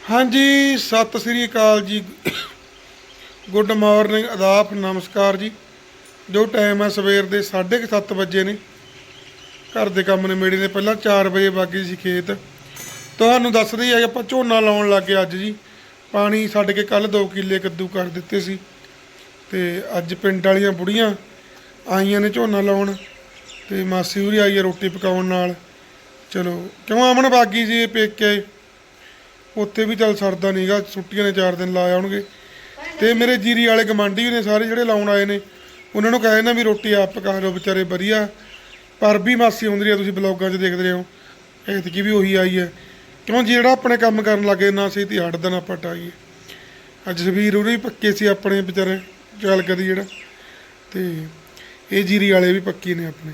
ਹਾਂਜੀ, ਸਤਿ ਸ੍ਰੀ ਅਕਾਲ ਜੀ। Good morning ਆਦਾਬ ਨਮਸਕਾਰ ਜੀ। ਜੋ ਟਾਈਮ ਹੈ ਸਵੇਰ ਦੇ 7:30 ਵਜੇ ਨੇ। ਘਰ ਦੇ ਕੰਮ ਨੇ ਮੇੜੇ ਨੇ। ਪਹਿਲਾਂ 4 ਵਜੇ ਬਾਗੀ ਸੀ ਖੇਤ। ਤੁਹਾਨੂੰ ਦੱਸਦੇ ਹੀ ਹੈ ਆਪਾਂ ਝੋਨਾ ਲਾਉਣ ਲੱਗੇ ਅੱਜ ਜੀ। ਪਾਣੀ ਛੱਡ ਕੇ ਕੱਲ 2 ਕਿੱਲੇ ਕੱਦੂ ਕਰ ਦਿੱਤੇ ਸੀ। ਤੇ ਅੱਜ ਪਿੰਡ ਵਾਲੀਆਂ ਬੁੜੀਆਂ ਆਈਆਂ ਨੇ ਝੋਨਾ ਲਾਉਣ। ਤੇ ਮਾਸੀ ਹੋਰੀ ਆਈ ਹੈ ਰੋਟੀ ਪਕਾਉਣ ਨਾਲ। ਚਲੋ, ਕਿਉਂ ਅਮਨ ਬਾਗੀ ਜੀ ਪੇਕੇ? ਉੱਥੇ ਵੀ ਚੱਲ ਸਰਦਾ ਨਹੀਂਗਾ, ਛੁੱਟੀਆਂ ਨੇ 4 ਦਿਨ ਲਾ ਆਉਣਗੇ। ਤੇ ਮੇਰੇ ਜੀਰੀ ਵਾਲੇ ਗਮਾਂਡੀ ਵੀ ਨੇ ਸਾਰੇ ਜਿਹੜੇ ਲਾਉਣ ਆਏ ਨੇ। ਉਹਨਾਂ ਨੂੰ ਕਹੇ ਨਾ ਵੀ ਰੋਟੀ ਆਪ ਪਕਾ ਲਓ, ਵਿਚਾਰੇ ਵਧੀਆ। ਪਰ ਵੀ ਮਾਸੀ ਆਉਂਦੀ ਰਹੀ ਆ, ਤੁਸੀਂ ਬਲੌਗਾਂ 'ਚ ਦੇਖਦੇ ਰਹੇ। ਹੋ ਐਤਕੀ ਵੀ ਉਹੀ ਆਈ ਹੈ। ਕਿਉਂ ਜਿਹੜਾ ਆਪਣੇ ਕੰਮ ਕਰਨ ਲੱਗੇ, ਨਾ ਸੀ ਤੀ ਹਟਦਾ ਨਾ ਪਟਾਈਏ ਅੱਜ ਸਵੀਰ ਉਹਨੇ ਵੀ ਪੱਕੇ ਸੀ ਆਪਣੇ ਵਿਚਾਰੇ ਚੱਲ ਕਦੀ ਜਿਹੜਾ। ਤੇ ਇਹ ਜੀਰੀ ਵਾਲੇ ਵੀ ਪੱਕੇ ਨੇ ਆਪਣੇ।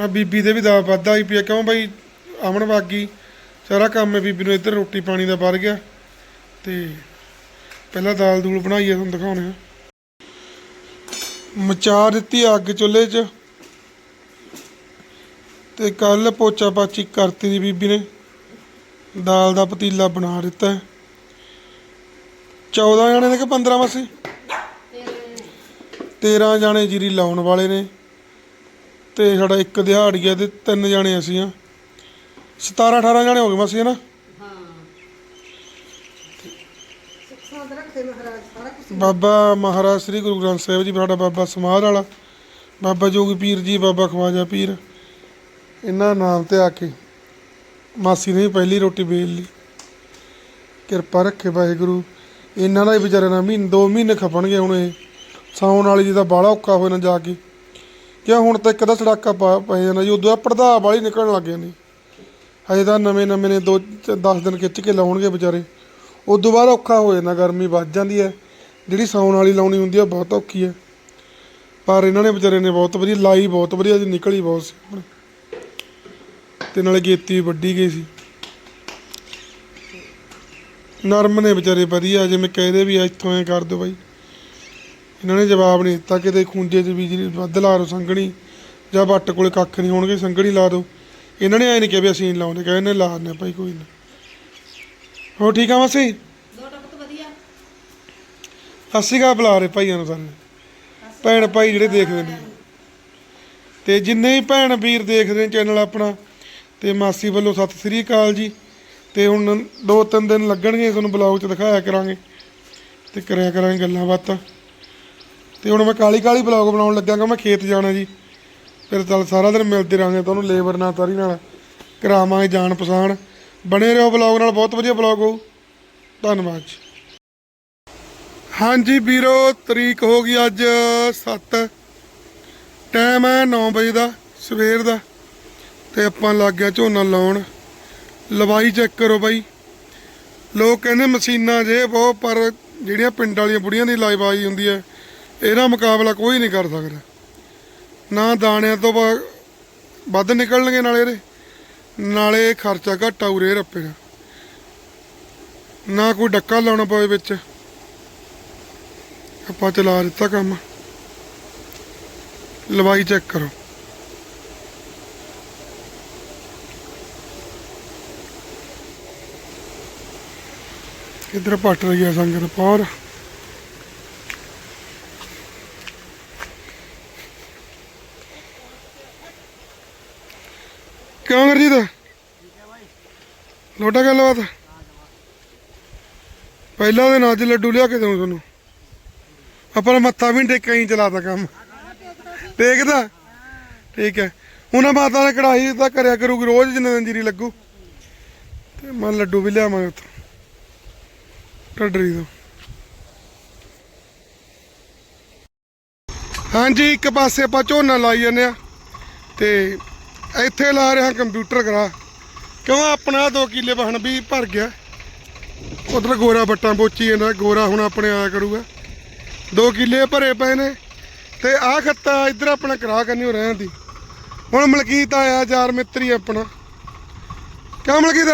ਆ ਬੀਬੀ ਦੇ ਵੀ ਦਾ ਵਾਧਾ ਹੀ ਪਿਆ। ਕਿਉਂ ਬਈ? ਅਮਨ ਬਾਗੀ ਸਾਰਾ ਕੰਮ ਹੈ ਬੀਬੀ ਨੂੰ। ਇੱਧਰ ਰੋਟੀ ਪਾਣੀ ਦਾ ਵਰ ਗਿਆ। ਤੇ ਪਹਿਲਾਂ ਦਾਲ ਦੂਲ ਬਣਾਈਏ ਤੁਹਾਨੂੰ ਦਿਖਾਉਣੇ ਆ। ਮਚਾ ਦਿੱਤੀ ਅੱਗ ਚੁੱਲ੍ਹੇ 'ਚ। ਤੇ ਕੱਲ ਪੋਚਾ ਪਾਚੀ ਕਰਤੀ ਦੀ ਬੀਬੀ ਨੇ। ਦਾਲ ਦਾ ਪਤੀਲਾ ਬਣਾ ਦਿੱਤਾ 14 ਜਾਣੇ ਨੇ ਕਿ 15 ਮਾਸੀ 13 ਜਾਣੇ ਜੀਰੀ ਲਾਉਣ ਵਾਲੇ ਨੇ। ਤੇ ਸਾਡਾ ਇੱਕ ਦਿਹਾੜੀਆ ਤੇ ਤਿੰਨ ਜਾਣੇ ਅਸੀਂ ਆ। 17 18 ਜਾਣੇ ਹੋ ਗਏ ਮਾਸੀ ਨਾ ਬਾਬਾ ਮਹਾਰਾਜ ਸ੍ਰੀ ਗੁਰੂ ਗ੍ਰੰਥ ਸਾਹਿਬ ਜੀ, ਸਾਡਾ ਬਾਬਾ ਸਮਾਧ ਵਾਲਾ, ਬਾਬਾ ਜੋਗੀ ਪੀਰ ਜੀ, ਬਾਬਾ ਖਵਾਜਾ ਪੀਰ। ਇਹਨਾਂ ਨਾਮ ਤੇ ਆ ਕੇ ਮਾਸੀ ਨੇ ਵੀ ਪਹਿਲੀ ਰੋਟੀ ਵੇਲ ਲਈ। ਕਿਰਪਾ ਰੱਖੇ ਵਾਹਿਗੁਰੂ। ਇਹਨਾਂ ਦਾ ਹੀ ਵਿਚਾਰਿਆਂ ਨਾਲ ਮਹੀਨੇ ਦੋ ਮਹੀਨੇ ਖਪਣਗੇ ਹੁਣ ਇਹ। ਸਾਉਣ ਵਾਲੀ ਜੀ ਦਾ ਬਾਹਲਾ ਔਕਾ ਹੋਏ ਨਾ ਜਾ ਕੇ। ਕਿਉਂ ਹੁਣ ਤਾਂ ਇੱਕ ਦਾ ਸੜਾਕਾ ਪਾ ਪਏ ਜਾਂਦਾ ਜੀ ਉਦੋਂ ਪਰਦਾ ਵਾਲੀ ਨਿਕਲਣ ਲੱਗ ਜਾਂਦੀ। ਹਜੇ ਤਾਂ ਨਵੇਂ ਨਵੇਂ ਨੇ ਦੋ 10 ਦਿਨ ਖਿੱਚ ਕੇ ਲਾਉਣਗੇ ਵਿਚਾਰੇ। ਉਦੋਂ ਬਾਅਦ ਔਖਾ ਹੋ ਜਾਂਦਾ ਗਰਮੀ ਵੱਧ ਜਾਂਦੀ ਹੈ। ਜਿਹੜੀ ਸਾਉਣ ਵਾਲੀ ਲਾਉਣੀ ਹੁੰਦੀ ਹੈ ਬਹੁਤ ਔਖੀ ਹੈ। ਪਰ ਇਹਨਾਂ ਨੇ ਵਿਚਾਰੇ ਨੇ ਬਹੁਤ ਵਧੀਆ ਲਾਈ ਬਹੁਤ ਵਧੀਆ ਜੀ ਨਿਕਲੀ ਬਹੁਤ ਸੀ ਆਪਣੇ। ਤੇ ਨਾਲੇ ਗੇਤੀ ਵੀ ਵੱਡੀ ਗਈ ਸੀ। ਨਰਮ ਨੇ ਵਿਚਾਰੇ ਵਧੀਆ ਜਿਵੇਂ ਕਹਦੇ ਵੀ ਆ, ਇੱਥੋਂ ਐ ਕਰ ਦਿਓ ਬਾਈ। ਇਹਨਾਂ ਨੇ ਜਵਾਬ ਨਹੀਂ ਦਿੱਤਾ ਕਿਤੇ ਖੂੰਜੇ 'ਚ ਬਿਜਲੀ ਵੱਧ ਲਾ ਦਿਓ ਸੰਘਣੀ ਜਾਂ ਵੱਟ ਕੋਲੇ ਕੱਖ ਨਹੀਂ ਹੋਣਗੇ, ਸੰਘਣੀ ਲਾ ਦਿਓ। ਇਹਨਾਂ ਨੇ ਐ ਨਹੀਂ ਕਿਹਾ ਵੀ ਅਸੀਂ ਨਹੀਂ ਲਾਉਂਦੇ, ਕਹਿੰਦੇ ਲਾ ਦਿੰਦੇ ਭਾਈ, ਕੋਈ ਨਾ। ਹੋ ਠੀਕ ਆ ਮਾਸੀ? ਦੋ ਟੱਪ ਬੁਲਾ ਰਹੇ ਭਾਈਆਂ ਨੂੰ ਸਾਰੇ ਭੈਣ ਭਾਈ ਜਿਹੜੇ ਦੇਖਦੇ ਨੇ। ਤੇ ਜਿੰਨੇ ਵੀ ਭੈਣ ਵੀਰ ਦੇਖਦੇ ਨੇ ਚੈਨਲ ਆਪਣਾ, ਤੇ ਮਾਸੀ ਵੱਲੋਂ ਸਤਿ ਸ੍ਰੀ ਅਕਾਲ ਜੀ। ਤੇ ਹੁਣ ਦੋ ਤਿੰਨ ਦਿਨ ਲੱਗਣਗੇ, ਤੁਹਾਨੂੰ ਬਲੌਗ 'ਚ ਦਿਖਾਇਆ ਕਰਾਂਗੇ। ਤੇ ਕਰਿਆ ਕਰਾਂਗੇ ਗੱਲਾਂ ਬਾਤਾਂ। ਤੇ ਹੁਣ ਮੈਂ ਕਾਲੀ ਕਾਲੀ ਬਲੌਗ ਬਣਾਉਣ ਲੱਗਾਂਗਾ ਮੈਂ ਖੇਤ ਜਾਣਾ ਜੀ। ਫਿਰ ਚੱਲ ਸਾਰਾ ਦਿਨ ਮਿਲਦੇ ਰਹਾਂਗੇ ਤੁਹਾਨੂੰ ਲੇਬਰ ਨਾਲ, ਸਾਰੀ ਨਾਲ। ਕਰਾਵਾਂਗੇ ਜਾਣ ਪਛਾਣ। ਬਣੇ ਰਹੋ ਬਲੌਗ ਨਾਲ, ਬਹੁਤ ਵਧੀਆ ਬਲੌਗ ਹੋਊ। ਧੰਨਵਾਦ ਜੀ। ਹਾਂਜੀ ਵੀਰੋ, ਤਰੀਕ ਹੋ ਗਈ ਅੱਜ 7 ਟਾਈਮ ਹੈ 9 ਵਜੇ ਦਾ, ਸਵੇਰ ਦਾ। ਤੇ ਆਪਾਂ ਲੱਗ ਗਿਆ ਝੋਨਾ ਲਾਉਣ। ਲਵਾਈ ਚੈੱਕ ਕਰੋ ਬਾਈ। ਲੋਕ ਕਹਿੰਦੇ ਮਸ਼ੀਨਾਂ ਜੇ ਬਹੁਤ, ਪਰ ਜਿਹੜੀਆਂ ਪਿੰਡ ਵਾਲੀਆਂ ਬੁੜੀਆਂ ਦੀ ਲਾਈਵਾਈ ਹੁੰਦੀ ਹੈ ਇਹਦਾ ਮੁਕਾਬਲਾ ਕੋਈ ਨਹੀਂ ਕਰ ਸਕਦਾ। ਨਾ ਦਾਣਿਆਂ ਤੋਂ ਵੱਧ ਨਿਕਲਣਗੇ ਨਾਲੇ ਇਹਦੇ। ਨਾਲੇ ਖਰਚਾ ਘੱਟ ਆਊ ਰੇ ਰੱਪੇ ਦਾ। ਨਾ ਕੋਈ ਡੱਕਾ ਲਾਉਣਾ ਪਵੇ ਵਿੱਚ। ਆਪਾਂ ਚਲਾ ਦਿੱਤਾ ਕੰਮ। ਲਵਾਈ ਚੈੱਕ ਕਰੋ। ਇਧਰ ਪੱਟ ਰਹੀ ਹੈ ਸੰਗਤ, ਪੌਰ ਕਿਉਂ ਗੁਰਜੀਤ ਲੋਟਾ ਗੱਲਬਾਤ ਪਹਿਲਾਂ ਦੇ ਅੱਜ ਲੱਡੂ ਲਿਆ ਕੇ ਦਊਂ ਤੁਹਾਨੂੰ। ਆਪਾਂ ਨੇ ਮੱਥਾ ਵੀ ਨੀ ਟੇਕਿਆ ਹੀ ਚਲਾਤਾ ਕੰਮ। ਟੇਕਦਾ? ਠੀਕ ਹੈ। ਉਹਨਾਂ ਮਾਤਾ ਨੇ ਕੜਾਈ ਤਾਂ ਕਰਿਆ ਕਰੂਗੀ, ਰੋਜ਼ ਜਿੰਨੇ ਦਿਨ ਜੀਰੀ ਲੱਗੂ। ਤੇ ਮੈਂ ਲੱਡੂ ਵੀ ਲਿਆਵਾਂਗੇ ਉੱਥੋਂ। ਟੱਡਰੀ ਤੋਂ। ਹਾਂਜੀ, ਇੱਕ ਪਾਸੇ ਆਪਾਂ ਝੋਨਾ ਲਾਈ ਜਾਂਦੇ ਆ ਤੇ ਇੱਥੇ ਲਾ ਰਿਹਾ ਕੰਪਿਊਟਰ ਕਰਾ। ਕਿਉਂ ਆਪਣਾ 2 ਕਿੱਲੇ ਬਹਣ ਵੀ ਭਰ ਗਿਆ? ਉਧਰ ਗੋਰਾ ਬੱਟਾਂ ਪੋਚੀ ਜਾਂਦਾ, ਗੋਰਾ ਹੁਣ ਆਪਣੇ ਆਇਆ ਕਰੂਗਾ। 2 ਕਿੱਲੇ ਭਰੇ ਪਏ ਨੇ ਤੇ ਆਹ ਖੱਤਾ ਇੱਧਰ ਆਪਣਾ ਕਰਾ ਕਰਨੀ ਹੋ ਰਹਿਣ ਦੀ। ਹੁਣ ਮਲਕੀਤ ਆਇਆ, ਯਾਰ ਮਿੱਤਰੀ ਆਪਣਾ। ਕਿਉਂ ਮਲਕੀਤ?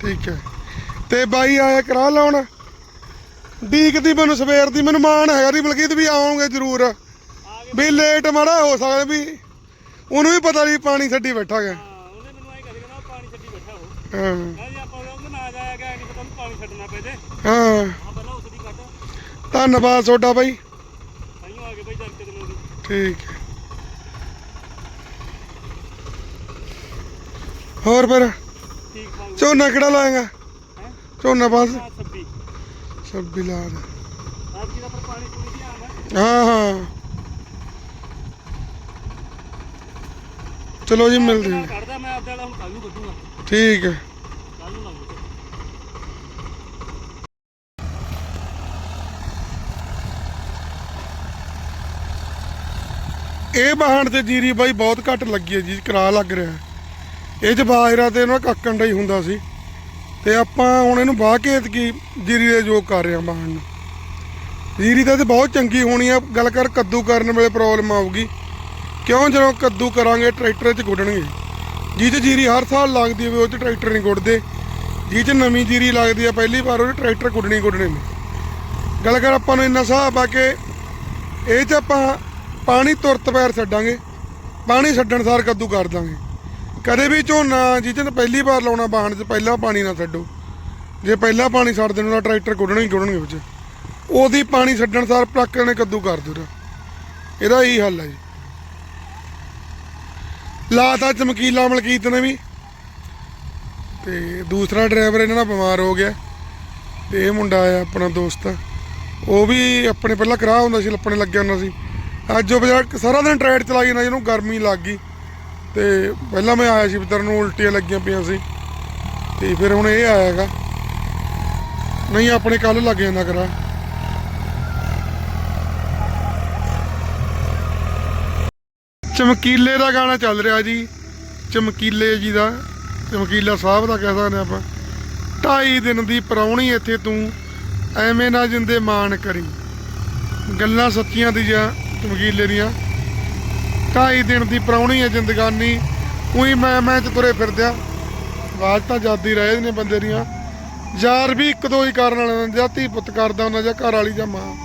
ਠੀਕ ਹੈ। ਤੇ ਬਾਈ ਆਇਆ ਕਰਾ ਲਾਉਣ। ਡੀਕ ਦੀ ਮੈਨੂੰ ਸਵੇਰ ਦੀ, ਮੈਨੂੰ ਮਾਣ ਹੈਗਾ ਦੀ ਮਲਕੀਤ ਵੀ ਆਉਂਗੇ ਜ਼ਰੂਰ। ਵੀ ਲੇਟ ਮਾੜਾ ਹੋ ਸਕਦਾ ਵੀ ਉਹਨੂੰ ਵੀ ਪਤਾ ਨਹੀਂ ਪਾਣੀ ਛੱਡੀ ਬੈਠਾ ਗਿਆ। ਹਾਂ ਉਹਨੇ ਮੈਨੂੰ ਐਂ ਕਹਦੇ ਕਹਿੰਦਾ ਪਾਣੀ ਛੱਡੀ ਬੈਠਾ ਉਹ। ਹਾਂ। ਮੈਂ ਜੀ ਆਪਾਂ ਉਹਦੇ ਨਾ ਜਾਇਆ ਗਿਆ ਨਹੀਂ ਪਤਾ ਉਹਨੂੰ ਪਾਣੀ ਛੱਡਣਾ ਪਏ ਤੇ। ਹਾਂ। ਹਾਂ ਪਹਿਲਾਂ ਉਸ ਦੀ ਕੱਢ। ਧੰਨਵਾਦ ਤੁਹਾਡਾ ਬਾਈ। ਆਈਓ ਆ ਗਏ ਬਈ ਜਰਕੇ ਦਿਨੋਂ ਦੀ ਠੀਕ ਹੈ। ਹੋਰ ਫਿਰ? ਠੀਕ ਝੋਨਾ ਕਿਹੜਾ ਲਾਏਗਾ? ਹੈ? ਝੋਨਾ ਬਸ ਆ ਸੱਬੀ। ਲਾ ਦੇ। ਅੱਜ ਦਾ ਪਰ ਪਾਣੀ ਪੂਰੀ ਧਿਆਨ ਹੈ ਹਾਂ ਹਾਂ। ਚਲੋ ਜੀ ਮਿਲਦੇ ਹਾਂ। ਕੱਢਦਾ ਮੈਂ ਆਪਦੇ ਵਾਲਾ ਹੁਣ ਕੱਲ ਨੂੰ ਕੱਢੂਗਾ। ਠੀਕ ਹੈ। ਕੱਲ ਨੂੰ ਲਾਉਂਗਾ। ਇਹ ਬਾਹਣ ਤੇ ਜੀਰੀ ਬਾਈ ਬਹੁਤ ਘੱਟ ਲੱਗੀ ਹੈ ਜੀ ਕਰਾ ਲੱਗ ਰਿਹਾ। ਇਹ ਚ ਬਾਜਰਾ ਤੇ ਇਹਨਾਂ ਕੱਕਣ ਦਾ ਹੀ ਹੁੰਦਾ ਸੀ। ਤੇ ਆਪਾਂ ਹੁਣ ਇਹਨੂੰ ਵਾਹ ਕੇ ਕੀ ਜੀਰੀ ਦੇ ਯੋਗ ਕਰ ਰਹੇ ਹਾਂ ਬਾਹਣ ਨੂੰ। ਜੀਰੀ ਤਾਂ ਤੇ ਬਹੁਤ ਚੰਗੀ ਹੋਣੀ ਆ ਗੱਲ ਕਰ ਕੱਦੂ ਕਰਨ ਵੇਲੇ ਪ੍ਰੋਬਲਮ ਆਊਗੀ। ਕਿਉਂ ਜਦੋਂ ਕੱਦੂ ਕਰਾਂਗੇ, ਟਰੈਕਟਰ 'ਚ ਗੁੱਡਣਗੇ? ਜਿਹ 'ਚ ਜੀਰੀ ਹਰ ਸਾਲ ਲੱਗਦੀ ਹੋਵੇ ਉਹ 'ਚ ਟਰੈਕਟਰ ਨਹੀਂ ਗੁੱਡਦੇ। ਜਿਹ 'ਚ ਨਵੀਂ ਜੀਰੀ ਲੱਗਦੀ ਆ ਪਹਿਲੀ ਵਾਰ ਉਹ 'ਚ ਟਰੈਕਟਰ ਗੁੱਡਣੀ ਗੁੱਡਣੇ ਨੇ। ਗੱਲ ਕਰ ਆਪਾਂ ਨੂੰ ਇੰਨਾ ਹਿਸਾਬ ਆ ਕਿ ਇਹ 'ਚ ਆਪਾਂ ਪਾਣੀ ਤੁਰਤ ਪੈਰ ਛੱਡਾਂਗੇ। ਪਾਣੀ ਛੱਡਣ ਸਾਰ ਕੱਦੂ ਕਰ ਦਾਂਗੇ। ਕਦੇ ਵੀ ਝੋਨਾ ਜਿਹਦੇ ਪਹਿਲੀ ਵਾਰ ਲਾਉਣਾ ਬਾਹਣ 'ਚ ਪਹਿਲਾਂ ਪਾਣੀ ਨਾ ਛੱਡੋ। ਜੇ ਪਹਿਲਾਂ ਪਾਣੀ ਛੱਡ ਦੇਣਾ ਤਾਂ ਟਰੈਕਟਰ ਗੁੱਡਣਾ ਹੀ ਗੁੱਡਣਗੇ ਵਿੱਚ ਉਹਦੀ ਪਾਣੀ ਛੱਡਣ ਸਾਰ ਪਲੱਕ ਨੇ ਕੱਦੂ ਕਰ ਦੂਰਾ ਇਹਦਾ ਇਹੀ ਹੱਲ ਹੈ ਜੀ। ਲਾਤਾ ਚਮਕੀਲਾ ਮਲਕੀਤ ਨੇ ਵੀ। ਤੇ ਦੂਸਰਾ ਡਰਾਈਵਰ ਇਹਨਾਂ ਦਾ ਬਿਮਾਰ ਹੋ ਗਿਆ। ਤੇ ਇਹ ਮੁੰਡਾ ਆਇਆ ਆਪਣਾ ਦੋਸਤ। ਉਹ ਵੀ ਆਪਣੇ ਪਹਿਲਾਂ ਕਰਾਹ ਹੁੰਦਾ ਸੀ, ਲੱਪਣੇ ਲੱਗਿਆ ਹੁੰਦਾ ਸੀ। ਅੱਜ ਉਹ ਬਜਾ ਸਾਰਾ ਦਿਨ ਟਰੈਡ ਚਲਾਈ ਜਾਂਦਾ, ਜਿਹਨੂੰ ਗਰਮੀ ਲੱਗ। ਗਈ ਤੇ ਪਹਿਲਾਂ ਮੈਂ ਆਇਆ ਸੀ ਵਿਤਰ ਨੂੰ ਉਲਟੀਆਂ ਲੱਗੀਆਂ ਪਈਆਂ ਸੀ। ਤੇ ਫਿਰ ਹੁਣ ਇਹ ਆਇਆਗਾ। ਨਹੀਂ, ਆਪਣੇ ਕੱਲ ਲੱਗ ਜਾਂਦਾ ਕਰਾ ਚਮਕੀਲੇ ਦਾ ਗਾਣਾ ਚੱਲ ਰਿਹਾ ਜੀ। ਚਮਕੀਲੇ ਜੀ ਦਾ, ਚਮਕੀਲਾ ਸਾਹਿਬ ਦਾ ਕਹਿ ਸਕਦੇ ਆਪਾਂ। ਢਾਈ ਦਿਨ ਦੀ ਪਰੌਣੀ ਇੱਥੇ ਤੂੰ, ਐਵੇਂ ਨਾ ਜਿੰਦੇ ਮਾਣ ਕਰੀ। ਗੱਲਾਂ ਸੱਚੀਆਂ ਦੀਆਂ ਚਮਕੀਲੇ ਦੀਆਂ। ਢਾਈ ਦਿਨ ਦੀ ਪਰੌਣੀ ਹੈ ਜ਼ਿੰਦਗਾਨੀ। ਉਹੀ ਮੈਂ ਮੈਂ ਚ ਤੁਰੇ ਫਿਰਦਿਆ। ਆਵਾਜ਼ ਤਾਂ ਜਾਂਦੀ ਰਹੇ ਨੇ ਬੰਦੇ ਦੀਆਂ। ਯਾਰ ਵੀ ਇੱਕ ਦੋ ਹੀ ਕਰਨ ਵਾਲੇ ਜਾਂ ਧੀ ਪੁੱਤ ਕਰਦਾ ਹੁੰਦਾ ਜਾਂ ਘਰ ਵਾਲੀ ਜਾਂ ਮਾਂ।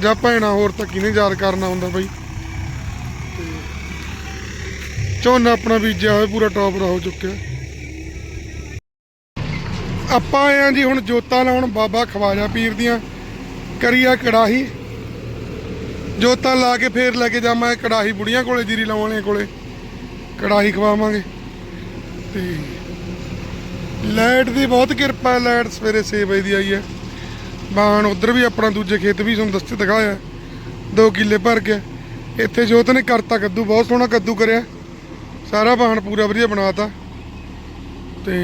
ਜਾਂ ਭੈਣਾ ਹੋਰ ਤਾਂ ਕਿਹਨੇ ਯਾਦ ਕਰਨਾ ਹੁੰਦਾ ਬਈ? ਝੋਨਾ ਆਪਣਾ ਬੀਜਿਆ ਹੋਇਆ, ਪੂਰਾ ਟੌਪ ਦਾ ਹੋ ਚੁੱਕਿਆ। ਆਪਾਂ ਆਏ ਆ ਜੀ ਹੁਣ ਜੋਤਾਂ ਲਾਉਣ, ਬਾਬਾ ਖਵਾਜਾ ਪੀਰ ਦੀਆਂ, ਕਰੀਆ ਕੜਾਹੀ। ਜੋਤਾਂ ਲਾ ਕੇ ਫੇਰ ਲੈ ਕੇ ਜਾਵਾਂ ਕੜਾਹੀ ਬੁੜੀਆਂ ਕੋਲੇ, ਜੀਰੀ ਲਾਉਣ ਵਾਲਿਆਂ ਕੋਲੇ। ਕੜਾਹੀ ਖਵਾਵਾਂਗੇ। ਤੇ ਲਾਈਟ ਦੀ ਬਹੁਤ ਕਿਰਪਾ ਲਾਈਟ ਸਵੇਰੇ 6 ਵਜੇ ਦੀ ਆਈ ਹੈ। ਬਾਣ ਉਧਰ ਵੀ ਆਪਣਾ ਦੂਜੇ ਖੇਤ ਵੀ ਤੁਹਾਨੂੰ ਦੱਸ ਦਿਖਾਇਆ। 2 ਕਿੱਲੇ ਭਰ ਗਿਆ ਇੱਥੇ ਜੋਤ ਨੇ ਕਰਤਾ ਕੱਦੂ, ਬਹੁਤ ਸੋਹਣਾ ਕੱਦੂ ਕਰਿਆ। ਸਾਰਾ ਬਾਣ ਪੂਰਾ ਵਧੀਆ ਬਣਾਤਾ। ਤੇ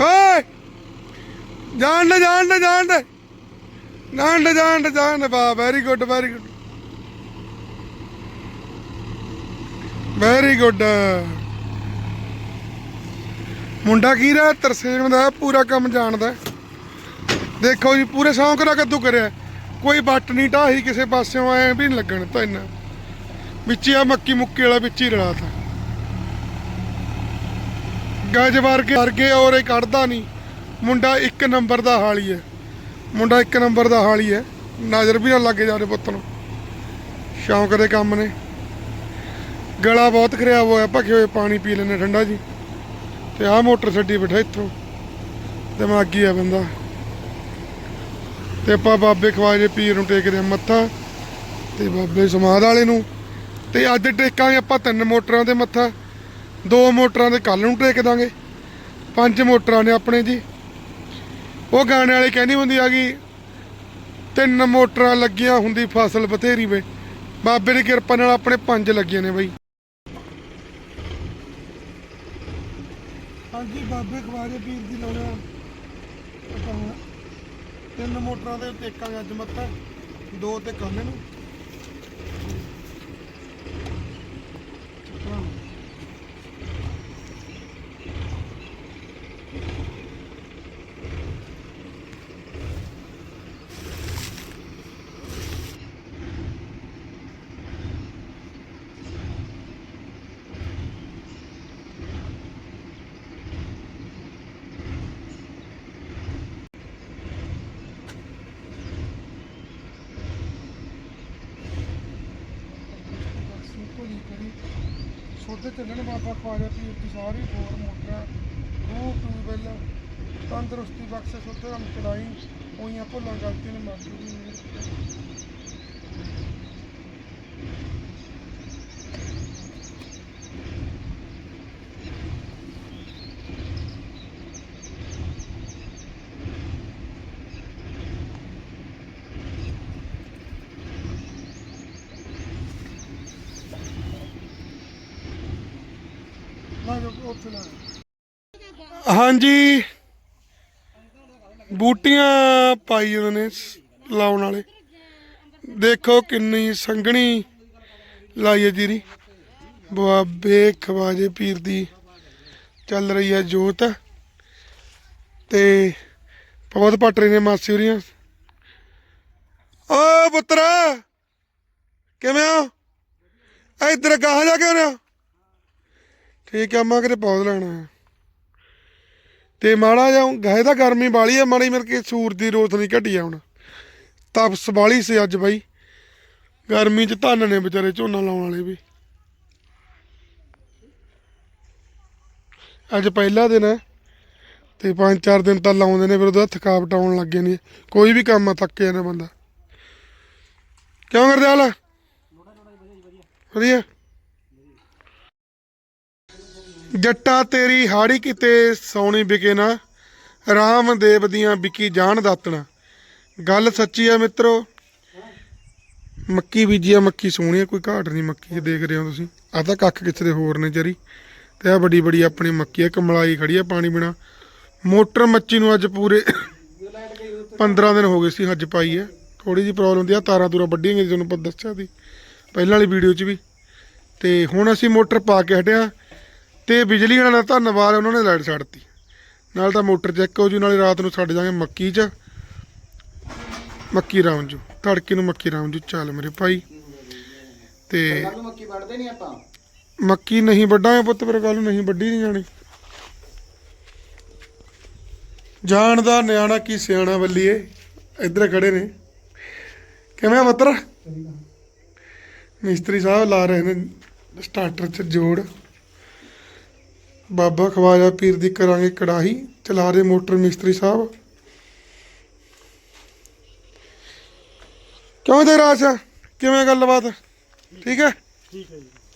ਓਏ! ਜਾਣ ਦੇ ਜਾਣ ਦੇ ਜਾਣ ਦੇ। ਜਾਣ ਦੇ ਜਾਣ ਦੇ ਜਾਣ ਦੇ। ਵਾਹ very good very good very good ਮੁੰਡਾ ਕੀ ਰਾ ਤਰਸੇਮ ਦਾ ਪੂਰਾ ਕੰਮ ਜਾਣਦਾ ਦੇਖੋ ਜੀ, ਪੂਰੇ ਸ਼ੌਂਕ ਨਾਲ ਕੱਦੂ ਕਰਿਆ। ਕੋਈ ਬੱਟ ਨਹੀਂ ਢਾਹੀ ਕਿਸੇ ਪਾਸਿਓਂ ਐ ਵੀ ਨਹੀਂ ਲੱਗਣ ਤਾਂ ਇੰਨਾ। ਵਿੱਚ ਆ ਮੱਕੀ ਮੁੱਕੀ ਵਾਲਾ ਵਿੱਚ ਹੀ ਰਲਾਤਾ ਗੱਜ ਵਰਗੇ ਵਰਗੇ ਔਰ ਇਹ ਕੱਢਦਾ ਨਹੀਂ। ਮੁੰਡਾ ਇੱਕ ਨੰਬਰ ਦਾ ਹਾਲੀ ਹੈ। ਮੁੰਡਾ ਇੱਕ ਨੰਬਰ ਦਾ ਹਾਲੀ ਹੈ। ਨਜ਼ਰ ਵੀ ਨਾ ਲੱਗੇ ਜਾਦੇ ਪੁੱਤ ਨੂੰ। ਸ਼ੌਂਕ ਦੇ ਕੰਮ ਨੇ। ਗਲਾ ਬਹੁਤ ਖਰਾਬ ਹੋਇਆ, ਭਖੇ ਹੋਏ ਪਾਣੀ ਪੀ ਲੈਣੇ ਠੰਡਾ ਜੀ। ਤੇ ਆਹ ਮੋਟਰ ਛੱਡੀ ਬੈਠਾ ਇੱਥੋਂ। ਦਿਮਾਗੀ ਆ ਬੰਦਾ। ਤੇ ਆਪਾਂ ਬਾਬੇ ਖਵਾਜੇ ਪੀਰ ਨੂੰ ਟੇਕਦੇ ਹਾਂ ਮੱਥਾ ਤੇ ਬਾਬੇ ਸਮਾਦ ਵਾਲੇ ਨੂੰ। ਤੇ ਅੱਜ ਟੇਕਾਂਗੇ ਆਪਾਂ ਤਿੰਨ ਮੋਟਰਾਂ ਦੇ ਮੱਥਾ। ਦੋ ਮੋਟਰਾਂ ਦੇ ਕੱਲ ਨੂੰ ਟੇਕ ਦਾਂਗੇ। ਪੰਜ ਮੋਟਰਾਂ ਨੇ ਆਪਣੇ ਜੀ। ਉਹ ਗਾਣੇ ਵਾਲੇ ਕਹਿੰਦੀ ਹੁੰਦੀ ਆ ਗਈ ਤਿੰਨ ਮੋਟਰਾਂ ਲੱਗੀਆਂ ਹੁੰਦੀ ਫਸਲ ਬਥੇਰੀ ਵੇ। ਬਾਬੇ ਦੀ ਕਿਰਪਾ ਨਾਲ ਆਪਣੇ ਪੰਜ ਲੱਗੀਆਂ ਨੇ ਬਈ। ਹਾਂਜੀ, ਬਾਬੇ ਖਵਾਜੇ ਪੀਰ ਦੀ ਲਾਉਣਾ ਆਪਾਂ ਤਿੰਨ ਮੋਟਰਾਂ ਦੇ ਟੇਕਾਂਗੇ ਅੱਜ ਮੱਥਾ ਦੋ ਤੇ ਕੱਲ ਨੂੰ। ਜਿਹੜੀ ਸੋਧੇ ਚੱਲਣ ਬਾਬਾ ਖਵਾਜਾ ਪੀਰ ਦੀ ਸਾਰੀ ਬੋਰ ਮੋਟਰਾਂ ਰੂਹ ਟਿਊਬਵੈੱਲ ਤੰਦਰੁਸਤੀ ਬਖਸ਼ੇ ਸੋਧੇ ਰੰਗ ਚੜਾਈ ਹੋਈਆਂ ਭੁੱਲਾਂ ਗਲਤੀਆਂ ਨੇ ਮਾਫੀ ਦੀ ਮਿਹਰ ਹਾਂਜੀ। ਬੂਟੀਆਂ ਪਾਈ ਉਹਨਾਂ ਨੇ ਲਾਉਣ ਵਾਲੇ। ਦੇਖੋ ਕਿੰਨੀ ਸੰਘਣੀ ਲਾਈ ਹੈ ਜੀਰੀ। ਬਾਬੇ ਖਵਾਜੇ ਪੀਰ ਦੀ ਚੱਲ ਰਹੀ ਹੈ ਜੋਤ। ਤੇ ਬਹੁਤ ਪਟ ਰਹੇ ਨੇ ਮਾਸੀ ਹੋਰੀਆਂ। ਓ ਪੁੱਤਰਾ, ਕਿਵੇਂ ਹੋ? ਇੱਧਰ ਗਾਹ ਜਾ ਕੇ ਆਉਣਾ। ਠੀਕ ਆ, ਮੈਂ ਕਿਤੇ ਪੌਦ ਲੈਣਾ ਹੈ। ਤੇ ਮਾੜਾ ਜਿਹਾ ਗਾਏ ਦਾ ਗਰਮੀ ਬਾਲੀ ਆ, ਮਾੜੀ ਮਿਲ ਕੇ ਸੂਰਜ ਦੀ ਰੋਸ਼ਨੀ ਘਟੀ ਆ ਹੁਣ। ਤਪਸ ਬਾਲੀ ਸੀ ਅੱਜ ਬਾਈ। ਗਰਮੀ ਚ ਧੰਨ ਨੇ ਵਿਚਾਰੇ ਝੋਨਾ ਲਾਉਣ ਵਾਲੇ ਵੀ। ਅੱਜ ਪਹਿਲਾ ਦਿਨ ਹੈ। ਤੇ ਪੰਜ ਚਾਰ ਦਿਨ ਤਾਂ ਲਾਉਂਦੇ ਨੇ, ਫਿਰ ਉਹਦਾ ਥਕਾਵਟ ਆਉਣ ਲੱਗ ਜਾਂਦੀ ਕੋਈ ਵੀ ਕੰਮ ਆ, ਥੱਕ ਜਾਂਦਾ ਬੰਦਾ। ਕਿਉਂ ਕਰਦੇ ਹਾਲ? ਵਧੀਆ। ਜੱਟਾ ਤੇਰੀ ਹਾੜੀ ਕਿਤੇ ਸੌਣੀ ਵਿਕੇ ਨਾ ਰਾਮਦੇਵ ਦੀਆਂ ਵਿਕੀ ਜਾਣ ਦਾਤਣਾ। ਗੱਲ ਸੱਚੀ ਆ ਮਿੱਤਰੋ, ਮੱਕੀ ਬੀਜੀ ਆ ਮੱਕੀ ਸੋਹਣੀ ਆ, ਕੋਈ ਘਾਟ ਨਹੀਂ ਮੱਕੀ ਦੇਖ ਰਹੇ ਹੋ ਤੁਸੀਂ। ਆ ਤਾਂ ਕੱਖ ਕਿੱਥੇ ਦੇ ਹੋਰ ਨੇ ਜਰੀ। ਤੇ ਆ ਵੱਡੀ ਵੱਡੀ ਆਪਣੀ ਮੱਕੀ ਆ ਕਮਲਾਈ ਖੜੀ ਆ ਪਾਣੀ ਬਿਨਾ। ਮੋਟਰ ਮੱਚੀ ਨੂੰ ਅੱਜ ਪੂਰੇ 15 ਦਿਨ ਹੋ ਗਏ ਸੀ ਅੱਜ ਪਾਈ ਆ। ਥੋੜੀ ਜਿਹੀ ਪ੍ਰੋਬਲਮ ਦੀ ਆ, ਤਾਰਾਂ ਤੂਰਾਂ ਵੱਡੀਆਂ ਗਈਆਂ ਤੁਹਾਨੂੰ ਪਤਾ ਦੱਸਿਆ ਸੀ। ਪਹਿਲਾਂ ਵਾਲੀ ਵੀਡੀਓ 'ਚ ਵੀ। ਤੇ ਹੁਣ ਅਸੀਂ ਮੋਟਰ ਪਾ ਕੇ ਹਟਿਆ ਤੇ ਬਿਜਲੀ ਵਾਲਿਆਂ ਦਾ ਧੰਨਵਾਦ ਉਹਨਾਂ ਨੇ ਲਾਈਟ ਛੱਡਤੀ ਨਾਲ ਤਾਂ ਮੋਟਰ ਚੈੱਕ ਹੋ ਜੂ ਨਾਲੇ ਰਾਤ ਨੂੰ ਛੱਡ ਜਾਾਂਗੇ ਮੱਕੀ 'ਚ। ਮੱਕੀ ਰਾਮ ਜੂ ਤੜਕੇ ਨੂੰ ਮੱਕੀ ਰਾਮ ਜੂ ਚੱਲ ਮੇਰੇ ਭਾਈ। ਤੇ ਕੱਲ ਨੂੰ ਮੱਕੀ ਵੱਢਦੇ ਨਹੀਂ ਆਪਾਂ? ਮੱਕੀ ਨਹੀਂ ਵੱਢਾਂਗੇ ਪੁੱਤ ਫਿਰ ਕੱਲ ਨੂੰ ਨਹੀਂ ਵੱਢੀ ਨਹੀਂ ਜਾਣੀ। ਜਾਣਦਾ ਨਿਆਣਾ ਕੀ ਸਿਆਣਾ ਬੱਲੀਏ ਇੱਧਰ ਖੜੇ ਨੇ। ਕਿਵੇਂ ਆ ਪੁੱਤਰ? ਮਿਸਤਰੀ ਸਾਹਿਬ ਲਾ ਰਹੇ ਨੇ ਸਟਾਰਟਰ 'ਚ ਜੋੜ। ਬਾਬਾ ਖਵਾਜਾ ਪੀਰ ਦੀ ਕਰਾਂਗੇ ਕੜਾਹੀ, ਚਲਾ ਰਹੇ ਮੋਟਰ ਮਿਸਤਰੀ ਸਾਹਿਬ। ਕਿਉਂ ਦੇ ਰਾਜ ਕਿਵੇਂ ਗੱਲਬਾਤ? ਠੀਕ ਹੈ? ਠੀਕ ਹੈ ਜੀ।